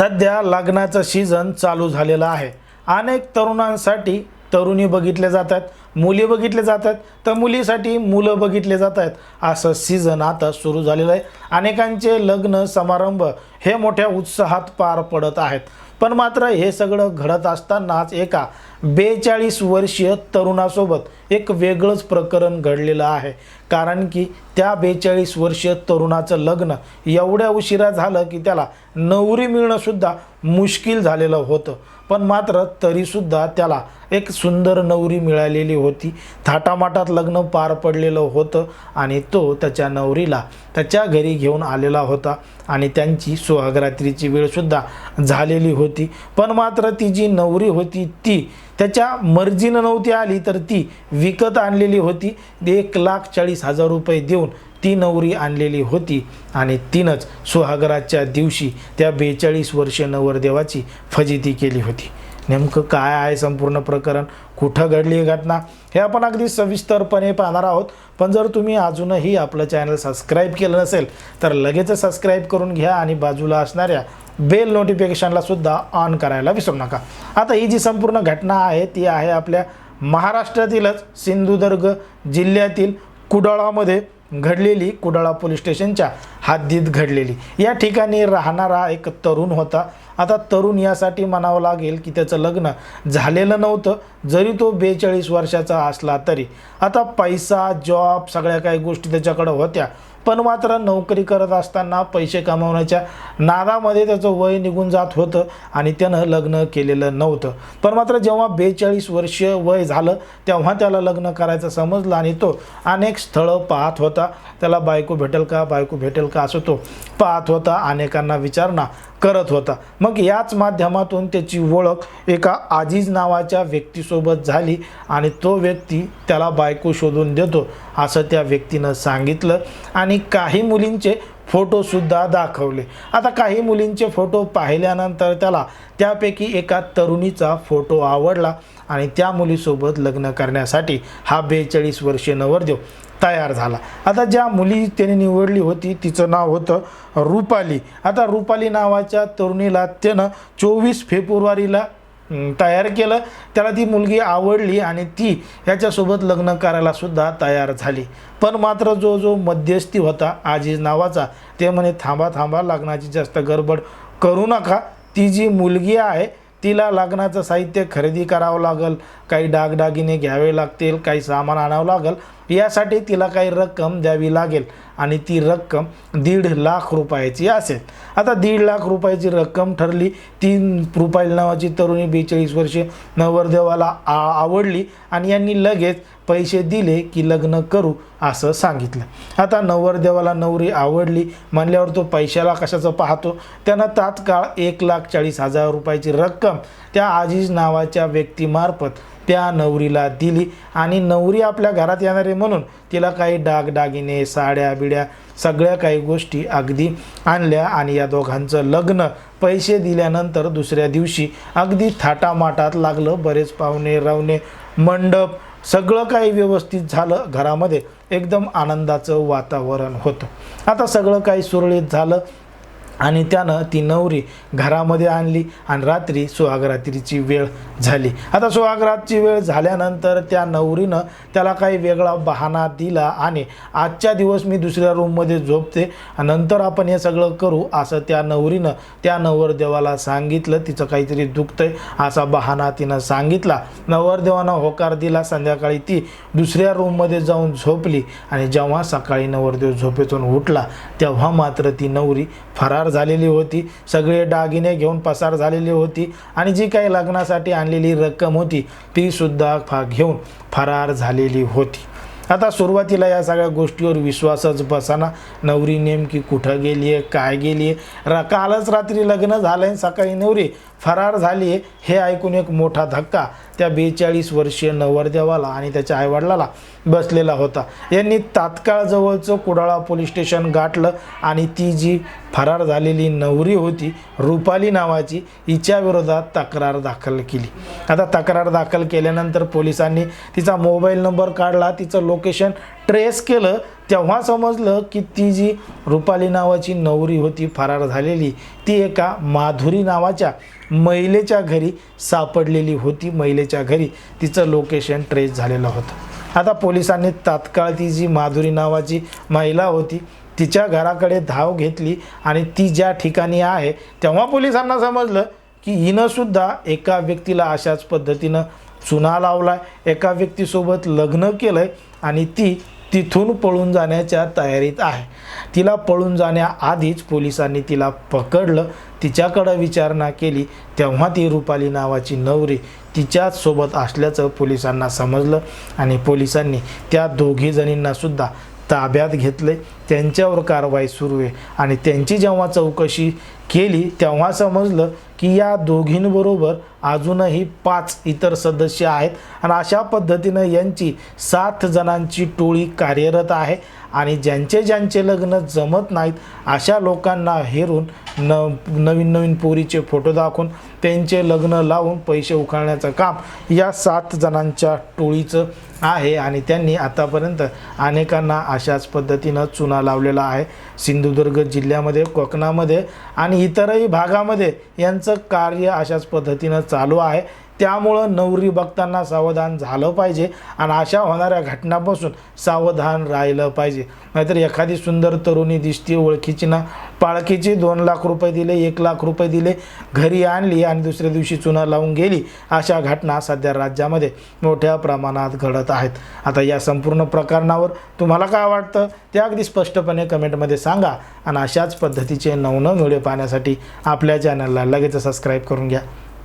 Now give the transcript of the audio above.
सध्या लग्नाचं सीझन चालू झालेलं आहे. अनेक तरुणांसाठी तरुणी बघितले जातात मुली बघितले जातात तर मुलीसाठी मुलं बघितले जात आहेत असं सीझन आता सुरू झालेलं आहे. अनेकांचे लग्न समारंभ हे मोठ्या उत्साहात पार पडत आहेत. पण मात्र हे सगळं घडत असतानाच एका बेचाळीस वर्षीय तरुणासोबत एक वेगळंच प्रकरण घडलेलं आहे. कारण की त्या बेचाळीस वर्षीय तरुणाचं लग्न एवढ्या उशिरा झालं की त्याला नवरी मिळणंसुद्धा मुश्किल झालेलं होतं. पण मात्र तरीसुद्धा त्याला एक सुंदर नवरी मिळालेली होती. थाटामाटात लग्न पार पडलेलं होतं आणि तो त्याच्या नवरीला त्याच्या घरी घेऊन आलेला होता आणि त्यांची सुहागरात्रीची वेळसुद्धा झालेली होती. पण मात्र ती जी नवरी होती ती त्याच्या मर्जीनं नव्हती आली तर ती विकत आणलेली होती. एक लाख चाळीस हजार रुपये देऊन ती नवरी आणलेली होती आणि तिनंच सुहागराच्या दिवशी त्या बेचाळीस वर्षे नवरदेवाची फजिती केली होती. नेमकं काय आहे संपूर्ण प्रकरण? कुठं घडली ही घटना? हे आपण अगदी सविस्तरपणे पाहणार आहोत. पण जर तुम्ही अजूनही आपलं चॅनल सबस्क्राईब केलं नसेल तर लगेच सबस्क्राईब करून घ्या आणि बाजूला असणाऱ्या बेल नोटिफिकेशनला सुद्धा ऑन करायला विसरू नका. आता ही जी संपूर्ण घटना आहे ती आहे आपल्या महाराष्ट्रातीलच. सिंधुदुर्ग जिल्ह्यातील कुडाळामध्ये घडलेली कुडाळा पोलीस स्टेशनच्या हद्दीत घडलेली. या ठिकाणी राहणारा एक तरुण होता. आता तरुण यासाठी म्हणावं लागेल की त्याचं लग्न झालेलं नव्हतं जरी तो बेचाळीस वर्षाचा असला तरी. आता पैसा जॉब सगळ्या काही गोष्टी त्याच्याकडं होत्या पण मात्र नोकरी करत असताना पैसे कमावण्याच्या नादामध्ये त्याचं वय निघून जात होतं आणि त्यानं लग्न केलेलं नव्हतं. पण मात्र जेव्हा बेचाळीस वर्ष वय झालं तेव्हा त्याला लग्न करायचं समजलं आणि तो अनेक स्थळं पाहत होता. त्याला बायको भेटेल का? बायको भेटेल का? असं तो पाहत होता. अनेकांना विचारणा करत होता. मग याच माध्यमातून त्याची ओळख एका आजीज नावाच्या व्यक्तीसोबत झाली आणि तो व्यक्ती त्याला बायको शोधून देतो असं त्या व्यक्तीनं सांगितलं. आणि काही मुलींचे फोटोसुद्धा दाखवले. आता काही मुलींचे फोटो पाहिल्यानंतर त्याला त्यापैकी एका तरुणीचा फोटो आवडला आणि त्या मुलीसोबत लग्न करण्यासाठी हा बेचाळीस वर्षीय नवरदेव तयार झाला. आता ज्या मुली त्याने निवडली होती तिचं नाव होतं रुपाली. आता रुपाली नावाच्या तरुणीला त्यानं चोवीस फेब्रुवारीला तयार केलं. त्याला ती मुलगी आवडली आणि ती याच्यासोबत लग्न करायला सुद्धा तयार झाली. पण मात्र जो जो मध्यस्थी होता आजीज नावाचा ते म्हणे थांबा थांबा लग्नाची जास्त गडबड करू नका. ती जी मुलगी आहे तिला लग्नाचं साहित्य खरेदी करावं लागेल. काही दागदागिने घ्यावे लागतील काही सामान आणावं लागेल. यासाठी तिला काही रक्कम द्यावी लागेल आणि ती रक्कम दीड लाख रुपयाची असेल. आता दीड लाख रुपयाची रक्कम ठरली तीन रुपाईल नावाची तरुणी बेचाळीस वर्षे नवरदेवाला आ आवडली आणि यांनी लगेच पैसे दिले की लग्न करू असं सांगितलं. आता नवरदेवाला नवरी आवडली म्हणल्यावर तो पैशाला कशाचं पाहतो? त्यानं तात्काळ एक लाख चाळीस हजार रुपयाची रक्कम त्या आजीज नावाच्या व्यक्तीमार्फत त्या नवरीला दिली आणि नवरी आपल्या घरात येणार आहे म्हणून तिला काही डागदागिने साड्या बिड्या सगळ्या काही गोष्टी अगदी आणल्या आणि या दोघांचं लग्न पैसे दिल्यानंतर दुसऱ्या दिवशी अगदी थाटामाटात लागलं. बरेच पाहुणे रावणे मंडप सगळं काही व्यवस्थित झालं. घरामध्ये एकदम आनंदाचं वातावरण होतं. आता सगळं काही सुरळीत झालं. आणि त्यानं ती नवरी घरामध्ये आणली आणि रात्री सुहागरात्रीची वेळ झाली. आता सुहागरातची वेळ झाल्यानंतर त्या नवरीनं त्याला काही वेगळा बहाणा दिला आणि आजच्या दिवस मी दुसऱ्या रूममध्ये झोपते आणि नंतर आपण हे सगळं करू असं त्या नवरीनं त्या नवरदेवाला सांगितलं. तिचं काहीतरी दुखतंय असा बहाणा तिनं सांगितला. नवरदेवानं होकार दिला. संध्याकाळी ती दुसऱ्या रूममध्ये जाऊन झोपली आणि जेव्हा सकाळी नवरदेव झोपेतून उठला तेव्हा मात्र ती नवरी फरार झालेली होती. सगळे दागिने घेऊन पसार झालेली होती आणि जी काही लग्नासाठी आणलेली रक्कम होती तीसुद्धा फा घेऊन फरार झालेली होती. आता सुरुवातीला या सगळ्या गोष्टीवर विश्वासच बसाना. नवरी नेमकी कुठं गेली आहे काय गेली आहे र कालच रात्री लग्न झालं आहे सकाळी नवरी फरार झाली. आहे हे ऐकून एक मोठा धक्का त्या बेचाळीस वर्षीय नवरदेवाला आणि त्याच्या आईवडिलाला बसलेला होता. यांनी तात्काळ जवळचं कुडाळा पोलीस स्टेशन गाठलं आणि ती जी फरार झालेली नवरी होती रुपाली नावाची हिच्या विरोधात तक्रार दाखल केली. आता तक्रार दाखल केल्यानंतर पोलिसांनी तिचा मोबाईल नंबर काढला. तिचं लोकेशन ट्रेस केलं तेव्हा समजलं की ती जी रुपाली नावाची नवरी होती फरार झालेली ती एका माधुरी नावाच्या महिलेच्या घरी सापडलेली होती महिलेच्या घरी तिचं लोकेशन ट्रेस झालेलं होतं. आता पोलिसांनी तात्काळ ती जी माधुरी नावाची महिला होती तिच्या घराकडे धाव घेतली आणि ती ज्या ठिकाणी आहे तेव्हा पोलिसांना समजलं की हिनंसुद्धा एका व्यक्तीला अशाच पद्धतीनं चुना लावला आहे एका व्यक्तीसोबत लग्न केलं आहे आणि ती तिथून पळून जाण्याच्या तयारीत आहे. तिला पळून जाण्याआधीच पोलिसांनी तिला पकडलं. तिच्याकडं विचारणा केली. तेव्हा ती रुपाली नावाची नवरी तिच्यासोबत असल्याचं पोलिसांना समजलं आणि पोलिसांनी त्या दोघी जणींना ताब्यात घेतले त्यांच्यावर कारवाई सुरू आहे आणि त्यांची जेव्हा चौकशी केली तेव्हा समजलं की या दोघींबरोबर अजूनही पाच इतर सदस्य आहेत आणि अशा पद्धतीनं यांची सात जणांची टोळी कार्यरत आहे आणि ज्यांचे ज्यांचे लग्न जमत नाहीत अशा लोकांना हेरून न नवीन नवीन पोरीचे फोटो दाखवून त्यांचे लग्न लावून पैसे उखाळण्याचं काम या सात जणांच्या टोळीचं आहे आणि त्यांनी आतापर्यंत अनेकांना अशाच पद्धतीनं चुना लावलेला आहे. सिंधुदुर्ग जिल्ह्यामध्ये कोकणामध्ये आणि इतरही भागामध्ये यांचं कार्य अशाच पद्धतीनं चालू आहे. त्यामुळं नवरी बघताना सावधान झालं पाहिजे आणि अशा होणाऱ्या घटनापासून सावधान राहिलं पाहिजे. नाहीतर एखादी सुंदर तरुणी दिसती ओळखीची ना पाळखीची दोन लाख रुपये दिले एक लाख रुपये दिले घरी आणली आणि दुसऱ्या दिवशी चुना लावून गेली अशा घटना सध्या राज्यामध्ये मोठ्या प्रमाणात घडत आहेत. आता या संपूर्ण प्रकरणावर तुम्हाला काय वाटतं? ते अगदी स्पष्टपणे कमेंटमध्ये सांगा आणि अशाच पद्धतीचे नवनव व्हिडिओ पाहण्यासाठी आपल्या चॅनलला लगेच सबस्क्राईब करून घ्या.